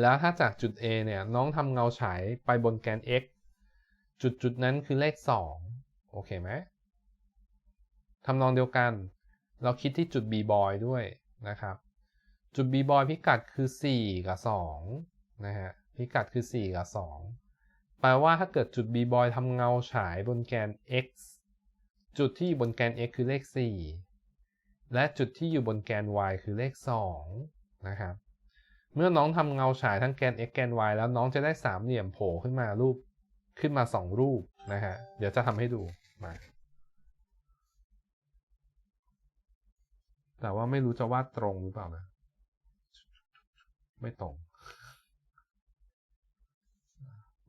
แล้วถ้าจากจุด A เนี่ยน้องทำเงาฉายไปบนแกน x จุดจุดนั้นคือเลข 2 โอเคไหมทำนองเดียวกัน เราคิดที่จุด b boy ด้วยนะครับ จุด b boy พิกัดคือ 4 กับ 2 นะฮะ พิกัดคือ 4 กับ 2 แปลว่าถ้าเกิดจุด b boy ทำเงาฉายบนแกน x จุดที่อยู่บนแกน x คือเลข 4 และจุดที่อยู่บนแกน y คือเลข 2 นะครับ เมื่อน้องทำเงาฉายทั้งแกน x แกน y แล้วน้องจะได้สามเหลี่ยมโผล่ขึ้นมารูปขึ้นมา2รูปนะฮะ เดี๋ยวจะทำให้ดูมาแต่ว่าไม่รู้จะวาดตรงหรือเปล่านะ ไม่ตรง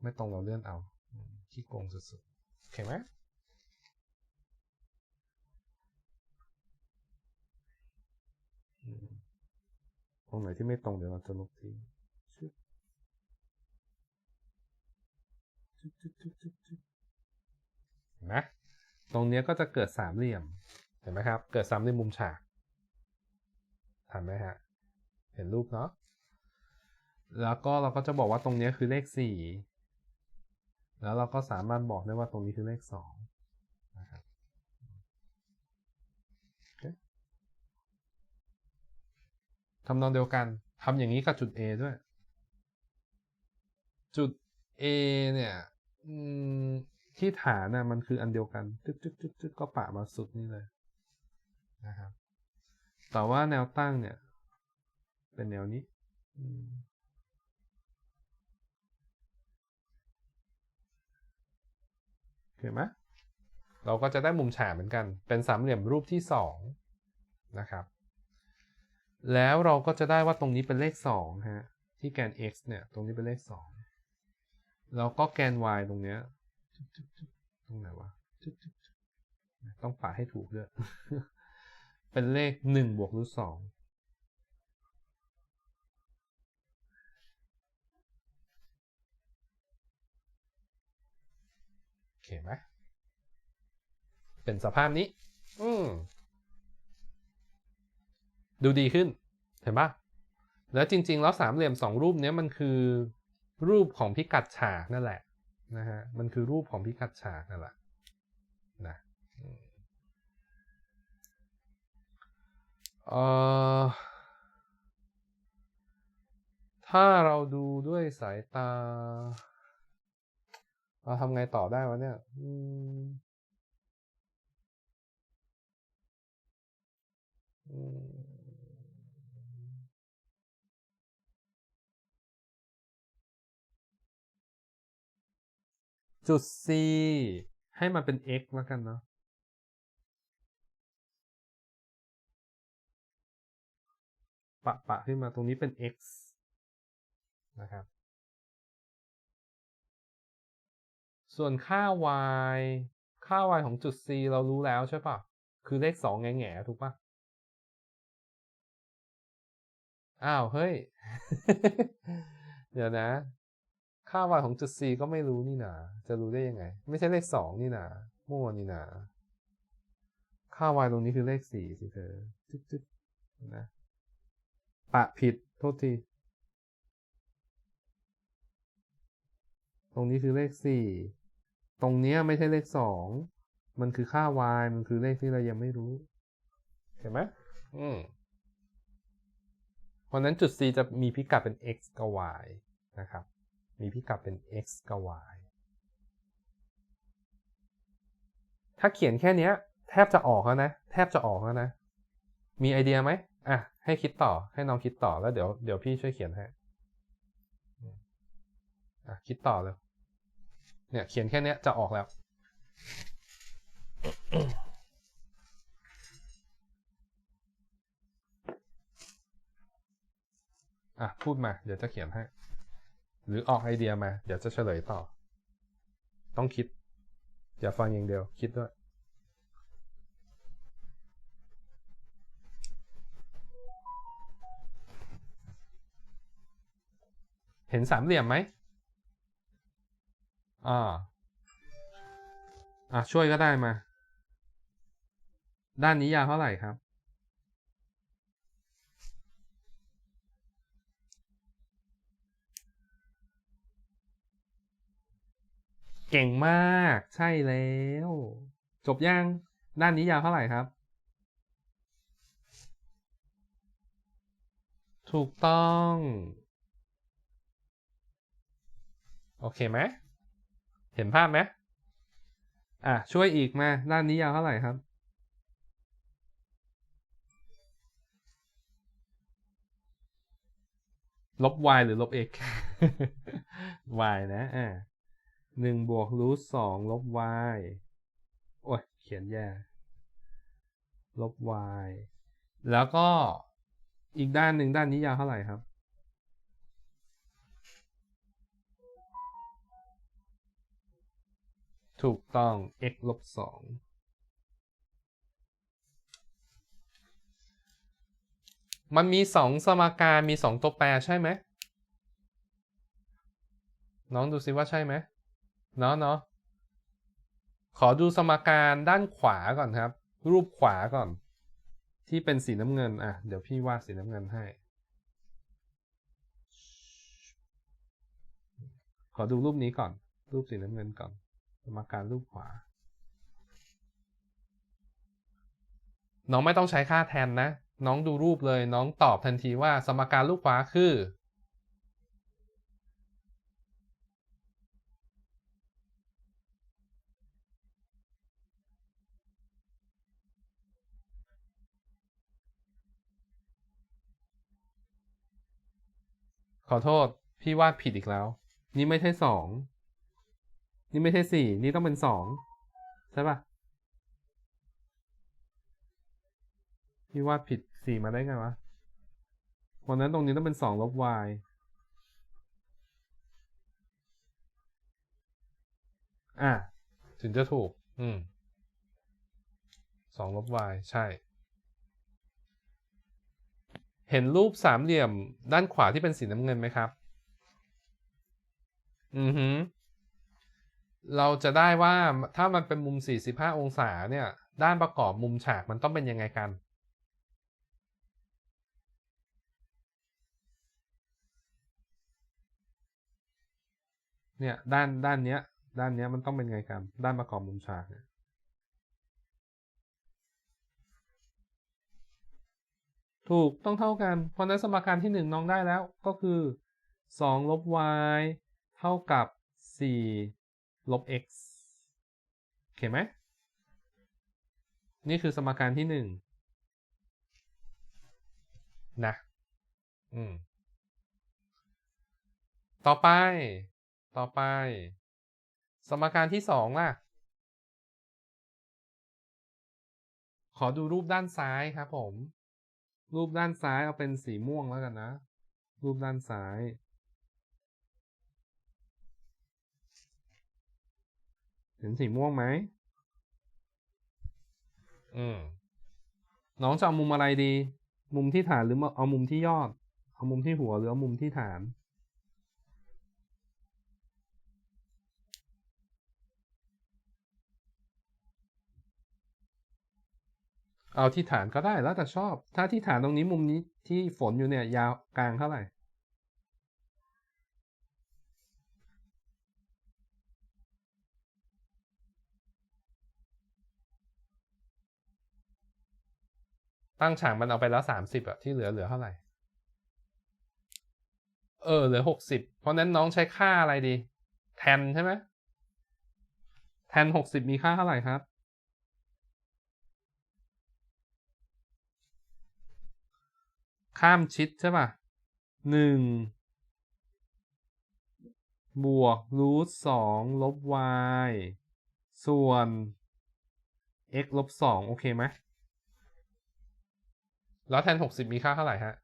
ไม่ตรงเราเลื่อนเอาขี้โกงสุดๆโอเคไหม ตรงไหนที่ไม่ตรงเดี๋ยวเราจะลบทิ้งนะตรงนี้ก็จะเกิดสามเหลี่ยม เห็นไหมครับ เกิดซ้ำในมุมฉากทันไหมฮะ เห็นรูปเนาะ แล้วก็เราก็จะบอกว่าตรงนี้คือเลขสี่แล้วเราก็สามารถบอกได้ว่าตรงนี้คือเลขสอง ทำนองเดียวกันทำอย่างนี้กับจุด A ด้วย จุด A เนี่ยที่ฐานน่ะมันคืออันเดียวกันจึ๊กจึ๊กจึ๊กจึ๊กก็ปะมาสุดนี่เลยนะครับ แต่ว่าแนวตั้งเนี่ย เป็นแนวนี้เห็นไหมเราก็จะได้มุมฉากเหมือนกัน เป็นสามเหลี่ยมรูปที่สองนะครับ แล้วเราก็จะได้ว่าตรงนี้เป็นเลข2ฮะที่แกน x เนี่ย ตรงนี้เป็นเลข 2 แล้วก็แกน y ตรงเนี้ยตรงไหนวะต้องปาให้ถูกด้วย เป็นเลข 1 บวกรูท2โอเคไหมเป็นสภาพนี้ อืม ดูดีขึ้น เห็นปะแล้วจริง ๆ แล้วสามเหลี่ยมสองรูปเนี้ยมันคือรูปของพิกัดฉากนั่นแหละนะฮะมันคือรูปของพิกัดฉากนั่นแหละนะเอ่อถ้าเราดูด้วยสายตาเราทำไงต่อได้วะเนี่ยอืม จุด C ให้มันเป็น x แล้วกันเนาะปะปะขึ้นมาตรงนี้เป็น x นะครับ ส่วนค่า y ค่า y ของจุด C เรารู้แล้วใช่ปะคือเลขสองแง่แง่ถูกปะอ้าว เฮ้ย เดี๋ยวนะ ค่า y ของจุด C ก็ไม่รู้นี่นาจะรู้ได้ยังไง ไม่ใช่เลขสองนี่นามั่วนี่นาค่า y ตรงนี้คือเลขสี่สิเธอจึ๊ดจึ๊ดนะปะผิดโทษทีตรงนี้คือเลขสี่ตรงเนี้ยไม่ใช่เลขสองมันคือค่า y มันคือเลขที่เรายังไม่รู้ เห็นไหมอืมเพราะนั้นจุด C จะมีพิกัดเป็น x กับ y นะครับ มีพิกัดเป็น x กับ y ถ้าเขียนแค่เนี้ยแทบจะออกแล้วนะ แทบจะออกแล้วนะ มีไอเดียไหมอะ ให้คิดต่อ ให้น้องคิดต่อแล้วเดี๋ยวเดี๋ยวพี่ช่วยเขียนให้อะคิดต่อเลย เนี่ยเขียนแค่เนี้ยจะออกแล้ว อะ พูดมา เดี๋ยวจะเขียนให้ หรือออกไอเดียมา เดี๋ยวจะเฉลยต่อ ต้องคิด อย่าฟังอย่างเดียว คิดด้วย เห็นสามเหลี่ยมไหมอ่าอะช่วยก็ได้มา ด้านนี้ยาวเท่าไหร่ครับ เก่งมากใช่แล้ว จบยังด้านนี้ยาวเท่าไหร่ครับ ถูกต้อง โอเคไหมเห็นภาพไหมอะ ช่วยอีกมาด้านนี้ยาวเท่าไหร่ครับ ลบ y หรือลบ x y นะอ่า หนึ่งบวกรูทสองลบ y โอ้ยเขียนแย่ ลบ y แล้วก็อีกด้านหนึ่งด้านนี้ยาวเท่าไหร่ครับ ถูกต้อง x ลบสองมันมีสองสมการมีสองตัวแปรใช่ไหม น้องดูซิว่าใช่ไหม เนาะเนาะขอดูสมการด้านขวาก่อนครับ รูปขวาก่อน ที่เป็นสีน้ำเงิน อะ เดี๋ยวพี่วาดสีน้ำเงินให้ ขอดูรูปนี้ก่อน รูปสีน้ำเงินก่อน สมการรูปขวา น้องไม่ต้องใช้ค่าแทนนะ น้องดูรูปเลย น้องตอบทันทีว่า สมการรูปขวาคือ ขอโทษ พี่วาดผิดอีกแล้ว นี่ไม่ใช่สอง นี่ไม่ใช่สี่ นี่ต้องเป็นสองใช่ปะพี่วาดผิดสี่มาได้ไงวะวันนั้นตรงนี้ต้องเป็นสองลบ y อะ ถึงจะถูก อืมสองลบ y ใช่ เห็นรูปสามเหลี่ยมด้านขวาที่เป็นสีน้ำเงินไหมครับ อือฮึเราจะได้ว่าถ้ามันเป็นมุม 45 องศาเนี่ย ด้านประกอบมุมฉากมันต้องเป็นยังไงกัน เนี่ย ด้านด้านเนี้ย ด้านเนี้ยมันต้องเป็นไงกัน ด้านประกอบมุมฉากเนี่ย ถูกต้องเท่ากัน เพราะนั้นสมการที่ 1 น้องได้แล้วก็คือ2ลบ y เท่ากับ 4 ลบ x โอเคไหม นี่คือสมการที่ 1 นะ อืม ต่อไป ต่อไป สมการที่ 2 ล่ะ ขอดูรูปด้านซ้ายครับผม รูปด้านซ้ายเอาเป็นสีม่วงแล้วกันนะ รูปด้านซ้าย เห็นสีม่วงไหมอืมน้องจะเอามุมอะไรดี มุมที่ฐานหรือเอามุมที่ยอด เอามุมที่หัวหรือเอามุมที่ฐาน เอาที่ฐานก็ได้แล้วแต่ชอบ ถ้าที่ฐานตรงนี้มุมนี้ที่ฝนอยู่เนี่ย ยาวกลางเท่าไหร่ ตั้งฉากมันเอาไปแล้วสามสิบอะที่เหลือเหลือเท่าไหร่ เออเหลือหกสิบเพราะนั้นน้องใช้ค่าอะไรดี แทนใช่ไหมแทนหกสิบมีค่าเท่าไหร่ครับ ข้ามชิดใช่ป่ะหนึ่งบวกรูทสองลบ y ส่วน x ลบสองโอเคไหมแล้วแทนหกสิบมีค่าเท่าไหร่ฮะ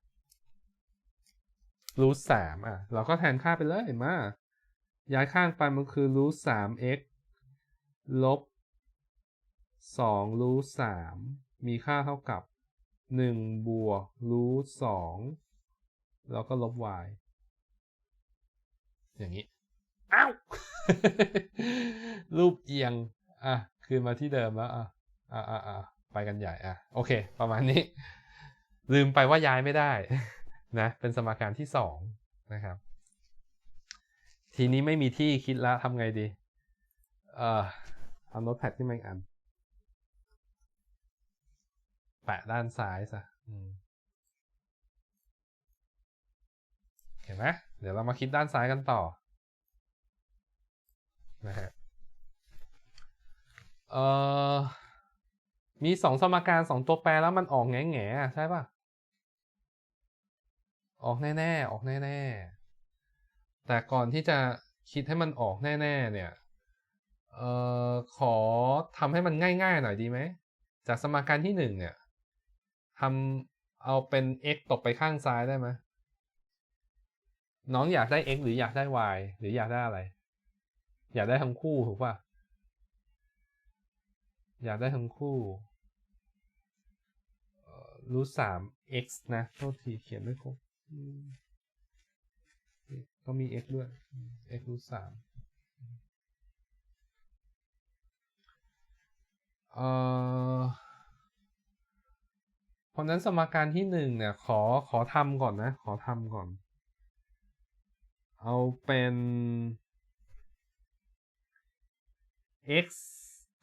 รูทสามอะ เราก็แทนค่าไปเลยเห็นไหมย้ายข้างไปมันคือรูทสาม x ลบสองรูทสามมีค่าเท่ากับ หนึ่งบวกรูทสองแล้วก็ลบ y อย่างนี้ อ้าว รูปเอียง อะ คืนมาที่เดิมแล้ว อะ อะอะอะไปกันใหญ่ อะ โอเค ประมาณนี้ ลืมไปว่าย้ายไม่ได้ นะ เป็นสมการที่สองนะครับ ทีนี้ไม่มีที่คิดแล้วทำไงดี เอ่อเอาโน้ตแพดขึ้นมาอีกอัน แปะด้านซ้ายซะเห็นไหมเดี๋ยวเรามาคิดด้านซ้ายกันต่อนะฮะเอ่อมีสองสมการสองตัวแปรแล้วมันออกแง่แง่ๆใช่ป่ะออกแน่ๆ ออกแน่ๆ แต่ก่อนที่จะคิดให้มันออกแน่ๆ เนี่ย เอ่อ ขอทำให้มันง่ายๆ หน่อยดีไหม จากสมการที่หนึ่งเนี่ย ทำเอาเป็น x ตกไปข้างซ้ายได้ไหมน้องอยากได้ x หรืออยากได้ y หรืออยากได้อะไร อยากได้ทั้งคู่ถูกปะอยากได้ทั้งคู่รูทสาม x นะโทษทีเขียนไม่ครบอืมต้องมี x ด้วย x รูทสามเอ่อ เพราะนั้นสมการที่หนึ่งเนี่ย ขอขอทำก่อนนะ ขอทำก่อน เอาเป็น x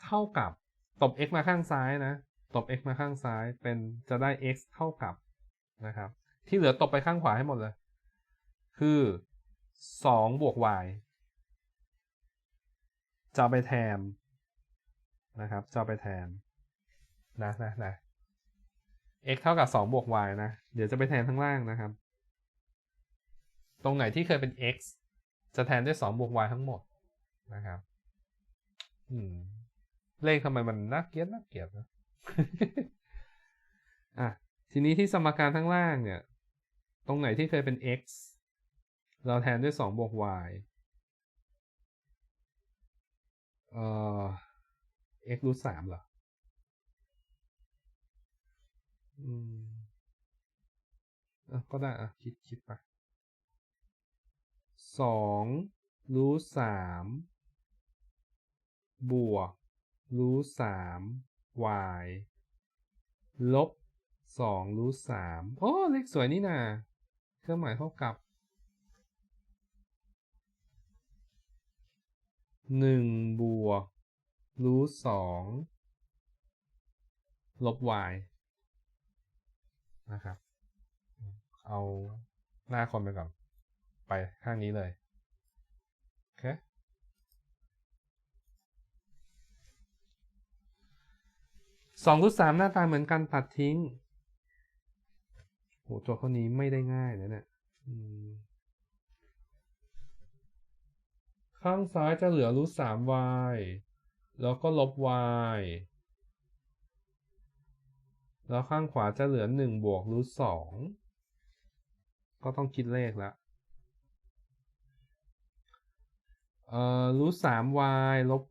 เท่ากับ ตบ x มาข้างซ้ายนะ ตบ x มาข้างซ้ายเป็นจะได้ x เท่ากับนะครับ ที่เหลือตบไปข้างขวาให้หมดเลย คือ 2 บวก y จะไปแทนนะครับ จะไปแทน นะนะนะ x เท่ากับ 2 บวก y นะ เดี๋ยวจะไปแทนข้างล่างนะครับ ตรงไหนที่เคยเป็น x จะแทนด้วย 2 บวก y ทั้งหมดนะครับ อืม เลขทำไมมันน่าเกลียดน่าเกลียดนะ อะ ทีนี้ที่สมการข้างล่างเนี่ย ตรงไหนที่เคยเป็น x เราแทนด้วย 2 บวก y เอ่อ x รูทสามเหรอ อืมอะก็ได้อะคิดคิดไปสองรูทสามบวกรูทสาม y ลบสองรูทสามโอ้เลขสวยนี่นาเครื่องหมายเท่ากับหนึ่งบวกรูทสองลบ y นะครับ เอาหน้าคนไปก่อน ไปข้างนี้เลย โอเค สองรูทสามหน้าตาเหมือนกันตัดทิ้งโหโจทย์ข้อนี้ไม่ได้ง่ายนะเนี่ยข้างซ้ายจะเหลือรูทสาม y แล้วก็ลบ y แล้วข้างขวาจะเหลือหนึ่งบวกรูทสองก็ต้องคิดเลขละเอ่อรูทสาม y ลบ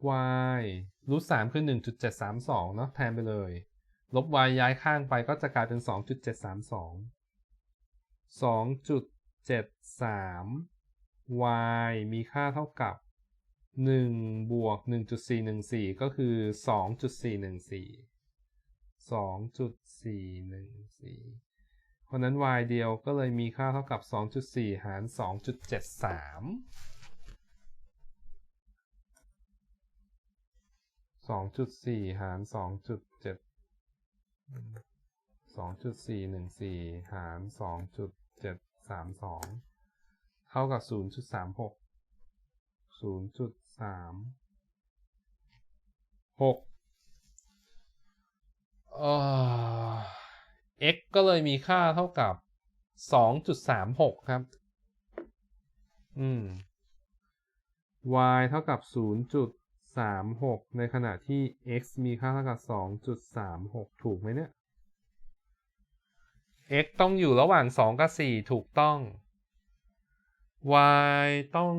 y รูทสามคือหนึ่งจุดเจ็ดสามสองเนาะแทนไปเลย ลบ y ย้ายข้างไปก็จะกลายเป็นสองจุดเจ็ดสามสองสองจุดเจ็ดสาม y มีค่าเท่ากับหนึ่งบวกหนึ่งจุดสี่หนึ่งสี่ก็คือสองจุด สี่หนึ่งสี่เพราะนั้น y เดียวก็เลยมีค่าเท่ากับ 2.4 หาร 2.73 2.4 หาร 2.7 2.414 หาร 2.732 เท่ากับ 0.36 0.3 6 x ก็เลยมีค่าเท่ากับสองจุดสามหกครับ อืม y เท่ากับศูนย์จุดสามหกในขณะที่ x มีค่าเท่ากับสองจุดสามหกถูกไหมเนี่ย x ต้องอยู่ระหว่างสองกับสี่ถูกต้อง y ต้อง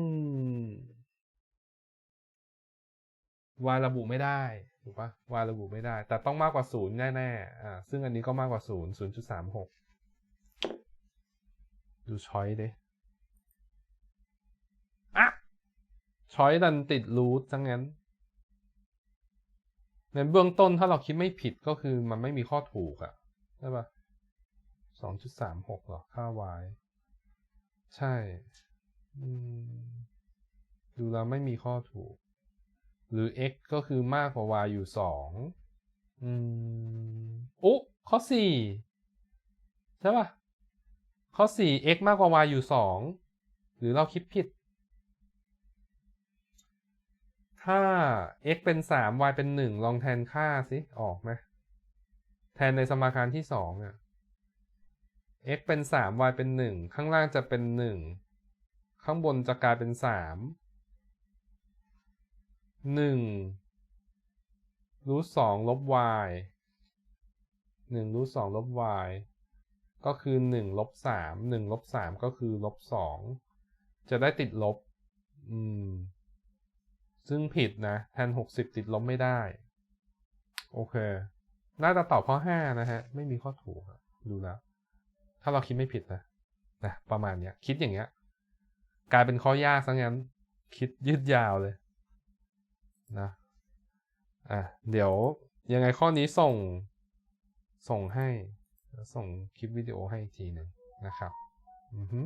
y ระบุไม่ได้ ถูกปะ y ระบุไม่ได้ แต่ต้องมากกว่าศูนย์แน่ๆอ่าซึ่งอันนี้ก็มากกว่าศูนย์ศูนย์จุดสามหกดูช้อยดิอะช้อยดันติดรูทจังงั้นในเบื้องต้นถ้าเราคิดไม่ผิดก็คือมันไม่มีข้อถูกอะใช่ปะสองจุดสามหกหรอ ค่า y ใช่ ดูแล้วไม่มีข้อถูก หรือ x ก็คือมากกว่า y อยู่สองอืมอุ๊ข้อสี่ใช่ป่ะ ข้อสี่ x มากกว่า y อยู่สองหรือเราคิดผิด ถ้า x เป็นสาม y เป็นหนึ่งลองแทนค่าสิ ออกไหมแทนในสมการที่สองอะ x เป็นสาม y เป็นหนึ่งข้างล่างจะเป็นหนึ่งข้างบนจะกลายเป็นสาม หนึ่งรูทสองลบ y หนึ่งรูทสองลบ y ก็คือหนึ่งลบสามหนึ่งลบสามก็คือลบสองจะได้ติดลบ อืม ซึ่งผิดนะแทนหกสิบติดลบไม่ได้ โอเค น่าจะตอบข้อห้านะฮะ ไม่มีข้อถูกดูแล้ว ถ้าเราคิดไม่ผิดนะนะประมาณเนี้ย คิดอย่างเงี้ย กลายเป็นข้อยากซะงั้น คิดยืดยาวเลย นะอะเดี๋ยวยังไงข้อนี้ส่งส่งให้ ส่งคลิปวิดีโอให้อีกทีหนึ่งนะครับ อือฮึ